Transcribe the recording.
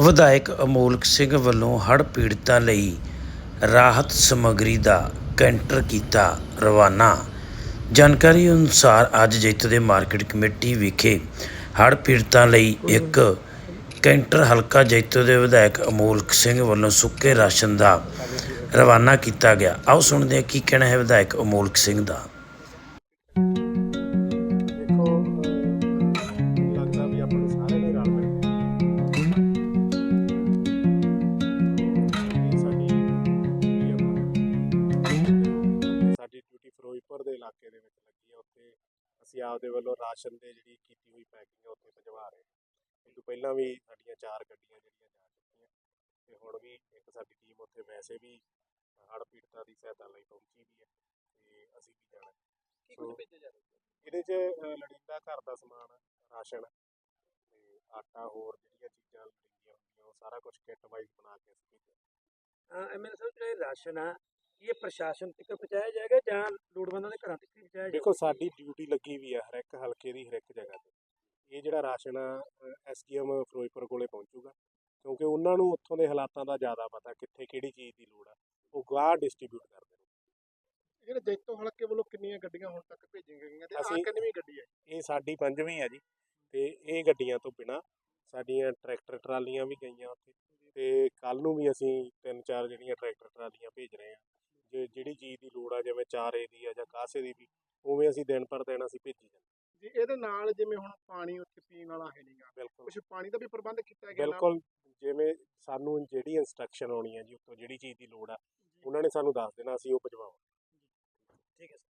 ਵਿਧਾਇਕ ਅਮੋਲਕ ਸਿੰਘ ਵੱਲੋਂ ਹੜ੍ਹ ਪੀੜਤਾਂ ਲਈ ਰਾਹਤ ਸਮੱਗਰੀ ਦਾ ਕੈਂਟਰ ਕੀਤਾ ਰਵਾਨਾ। ਜਾਣਕਾਰੀ ਅਨੁਸਾਰ ਅੱਜ ਜੈਤੋ ਦੇ ਮਾਰਕੀਟ ਕਮੇਟੀ ਵਿਖੇ ਹੜ੍ਹ ਪੀੜਤਾਂ ਲਈ ਇੱਕ ਕੈਂਟਰ ਹਲਕਾ ਜੈਤੋ ਦੇ ਵਿਧਾਇਕ ਅਮੋਲਕ ਸਿੰਘ ਵੱਲੋਂ ਸੁੱਕੇ ਰਾਸ਼ਨ ਦਾ ਰਵਾਨਾ ਕੀਤਾ ਗਿਆ। ਆਓ ਸੁਣਦੇ ਹਾਂ ਕੀ ਕਹਿਣਾ ਹੈ ਵਿਧਾਇਕ ਅਮੋਲਕ ਸਿੰਘ ਦਾ। ਦੇ ਦੇ ਵਿੱਚ ਲੱਗੀ ਆ ਉੱਥੇ ਅਸੀਂ ਆਪਦੇ ਵੱਲੋਂ ਰਾਸ਼ਨ ਦੇ ਜਿਹੜੀ ਕੀਤੀ ਹੋਈ ਪੈਕਿੰਗ ਆ ਉੱਥੇ ਪਹੁੰਚਵਾ ਰਹੇ ਹਾਂ ਇਹ ਤੋਂ ਪਹਿਲਾਂ ਵੀ ਸਾਡੀਆਂ ਚਾਰ ਗੱਡੀਆਂ ਜਿਹੜੀਆਂ ਜਾ ਚੁੱਕੀਆਂ ਤੇ ਹੁਣ ਵੀ ਇੱਕ ਸਾਡੀ ਟੀਮ ਉੱਥੇ ਵੈਸੇ ਵੀ ਹੜ੍ਹ ਪੀੜਤਾਂ ਦੀ ਸਹਾਇਤਾ ਲਈ ਪਹੁੰਚੀ ਵੀ ਹੈ ਤੇ ਅਸੀਂ ਵੀ ਜਾਣਾ। ਕੀ ਕੁਝ ਭੇਜਿਆ ਜਾ ਰਿਹਾ? ਇਹਦੇ 'ਚ ਲੋੜੀਂਦਾ ਘਰ ਦਾ ਸਮਾਨ ਰਾਸ਼ਨ ਤੇ ਆਟਾ ਹੋਰ ਜਿਹੜੀਆਂ ਚੀਜ਼ਾਂ ਲੋੜੀਂਦੀਆਂ ਹੁੰਦੀਆਂ ਉਹ ਸਾਰਾ ਕੁਝ ਕਿੱਟ ਵਾਈਜ਼ ਬਣਾ ਕੇ ਅਸੀਂ ਭੇਜਿਆ। ਐਮਐਲ ਸਾਹਿਬ ਜਿਹੜਾ ਰਾਸ਼ਨ ਆ ਇਹ ਪ੍ਰਸ਼ਾਸਨ ਤੱਕ ਪਹੁੰਚਾਇਆ ਜਾਏਗਾ ਜਾਂ ਲੋੜਵੰਦਾਂ ਦੇ ਘਰਾਂ ਤੱਕ ਹੀ ਪਹੁੰਚਾਇਆ ਜਾਏਗਾ ਦੇਖੋ ਸਾਡੀ ਡਿਊਟੀ ਲੱਗੀ ਵੀ ਆ ਹਰ ਇੱਕ ਹਲਕੇ ਦੀ ਹਰ ਇੱਕ ਜਗ੍ਹਾ ਤੇ। ਇਹ ਜਿਹੜਾ ਰਾਸ਼ਨ ਆ ਐਸਡੀਐਮ ਫਿਰੋਜ਼ਪੁਰ ਕੋਲੇ ਪਹੁੰਚੂਗਾ ਕਿਉਂਕਿ ਉਹਨਾਂ ਨੂੰ ਉੱਥੋਂ ਦੇ ਹਾਲਾਤਾਂ ਦਾ ਜ਼ਿਆਦਾ ਪਤਾ ਕਿੱਥੇ ਕਿਹੜੀ ਚੀਜ਼ ਦੀ ਲੋੜ ਆ। ਉਹ ਗਾਹ ਡਿਸਟ੍ਰੀਬਿਊਟ ਕਰਦੇ ਨੇ। ਜਿਹੜੇ ਜੈਤੋ ਹਲਕੇ ਵੱਲੋਂ ਕਿੰਨੀਆਂ ਗੱਡੀਆਂ ਹੁਣ ਤੱਕ ਭੇਜੀਆਂ ਗਈਆਂ ਤੇ ਅਸੀਂ- ਕਿੰਨਵੀਂ ਗੱਡੀ ਹੈ ਇਹ ਸਾਡੀ ਪੰਜਵੀਂ ਆ ਜੀ। ਤੇ ਇਹ ਗੱਡੀਆਂ ਤੋਂ ਬਿਨਾ ਸਾਡੀਆਂ ਟਰੈਕਟਰ ਟਰਾਲੀਆਂ ਵੀ ਗਈਆਂ ਉੱਥੇ। ਤੇ ਕੱਲ ਨੂੰ ਵੀ ਅਸੀਂ ਤਿੰਨ ਚਾਰ ਜਿਹੜੀਆਂ ਟਰੈਕਟਰ ਟਰਾਲੀਆਂ ਭੇਜ ਰਹੇ ਆ ਜੇ ਜਿਹੜੀ ਚੀਜ਼ ਦੀ ਲੋੜ ਆ ਜਿਵੇਂ ਚਾਰੇ ਦੀ ਆ ਜਾਂ ਕਾਸੇ ਦੀ ਵੀ ਉਵੇਂ ਅਸੀਂ ਦਿਨ ਪਰ ਦਿਨ ਅਸੀਂ ਭੇਜੀ ਜਾਂਦੇ ਜੀ ਇਹਦੇ ਨਾਲ ਜਿਵੇਂ ਹੁਣ ਪਾਣੀ ਉੱਥੇ ਪੀਣ ਵਾਲਾ ਹੈ ਨਹੀਂਗਾ ਬਿਲਕੁਲ। ਕੁਝ ਪਾਣੀ ਦਾ ਵੀ ਪ੍ਰਬੰਧ ਕੀਤਾ ਗਿਆ? ਬਿਲਕੁਲ ਜਿਵੇਂ ਸਾਨੂੰ ਜਿਹੜੀ ਇਨਸਟਰਕਸ਼ਨ ਆਉਣੀ ਆ ਜੀ ਉੱਤੋਂ ਜਿਹੜੀ ਚੀਜ਼ ਦੀ ਲੋੜ ਆ ਉਹਨਾਂ ਨੇ ਸਾਨੂੰ ਦੱਸ ਦੇਣਾ ਅਸੀਂ ਉਹ ਭਜਵਾਵਾਂਗੇ। ਠੀਕ ਹੈ ਸਰ।